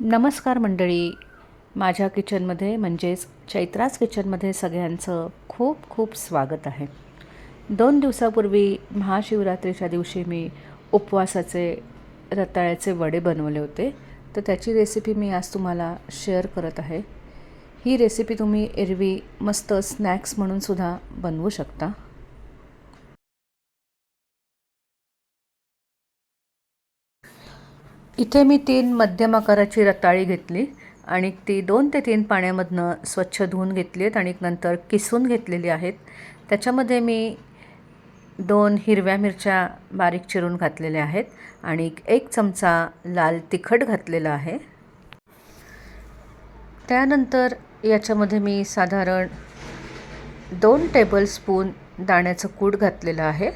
नमस्कार मंडळी. माझ्या किचनमध्ये म्हणजेच चैत्रास किचनमध्ये सगळ्यांचं खूप खूप स्वागत आहे. दोन दिवसापूर्वी महाशिवरात्रीच्या दिवशी मी उपवासाचे रताळ्याचे वडे बनवले होते. तर त्याची रेसिपी मी आज तुम्हाला शेअर करत आहे. ही रेसिपी तुम्ही एरवी मस्त स्नॅक्स म्हणून सुद्धा बनवू शकता. इथे मी तीन मध्यम आकाराची रताळी घेतली आणि ती दोन ते तीन पाण्यामधनं स्वच्छ धुवून घेतली आहेत आणि नंतर किसून घेतलेली आहेत. त्याच्यामध्ये मी दोन हिरव्या मिरच्या बारीक चिरून घातलेल्या आहेत आणि एक चमचा लाल तिखट घातलेला आहे. त्यानंतर याच्यामध्ये मी साधारण दोन टेबलस्पून दाण्याचं कूट घातलेलं आहे.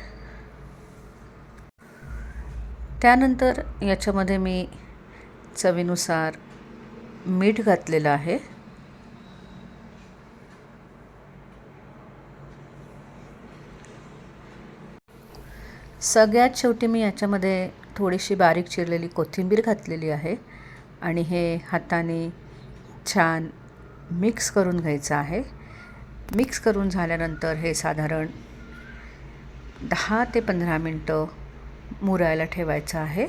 त्यानंतर याच्यामध्ये मी चवीनुसार मीठ घातलेलं आहे. सगळ्यात शेवटी मी याच्यामध्ये थोडीशी बारीक चिरलेली कोथिंबीर घातलेली आहे आणि हे हाताने छान मिक्स करून घ्यायचं आहे. मिक्स करून झाल्यानंतर हे साधारण दहा ते पंधरा मिनटं मुरायला ठेवायचं आहे.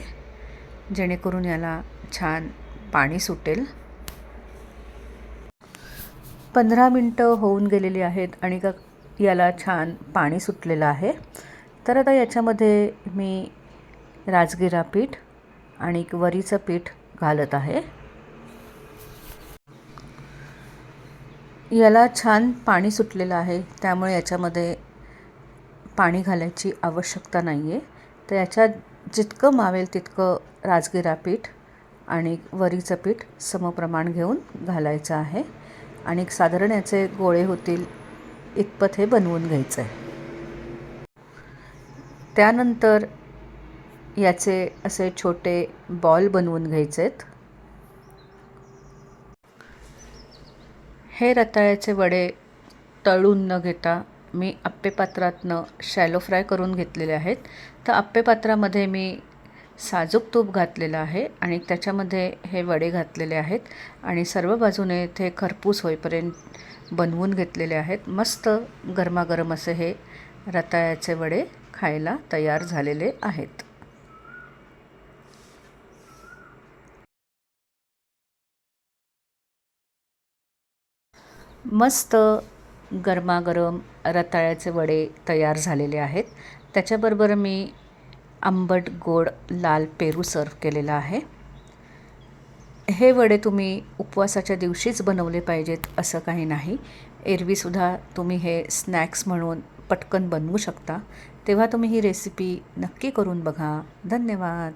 जेणेकरून याला छान पाणी सुटेल. पंधरा मिनटं होऊन गेलेली आहेत आणि का याला छान पाणी सुटलेलं आहे. तर आता याच्यामध्ये मी राजगिरा पीठ आणि वरीचं पीठ घालत आहे. याला छान पाणी सुटलेलं आहे त्यामुळे याच्यामध्ये पाणी घालायची आवश्यकता नाही आहे तर याच्यात जितकं मावेल तितकं राजगिरा पीठ आणि वरीचं पीठ समप्रमाण घेऊन घालायचं आहे. आणि साधारण याचे गोळे होतील इतपत हे बनवून घ्यायचं आहे. त्यानंतर याचे असे छोटे बॉल बनवून घ्यायचे आहेत हे रताळ्याचे वडे तळून न घेता मी आप्पेपात्रातनं शॅलो फ्राय करून घेतलेले आहेत. तर आप्पेपात्रामध्ये मी साजूक तूप घातलेलं आहे आणि त्याच्यामध्ये हे वडे घातलेले आहेत आणि सर्व बाजूने ते खरपूस होईपर्यंत बनवून घेतलेले आहेत. मस्त गरमागरम असे हे रताळ्याचे वडे खायला तयार झालेले आहेत. मस्त गरमागरम रताळ्याचे वडे तयार झालेले आहेत. त्याच्याबरोबर मी आंबट गोड लाल पेरू सर्व केलेला आहे. हे वडे तुम्ही उपवासाच्या दिवशीच बनवले पाहिजेत असं काही नाही. एरवीसुद्धा तुम्ही हे स्नॅक्स म्हणून पटकन बनवू शकता. तेव्हा तुम्ही ही रेसिपी नक्की करून बघा. धन्यवाद.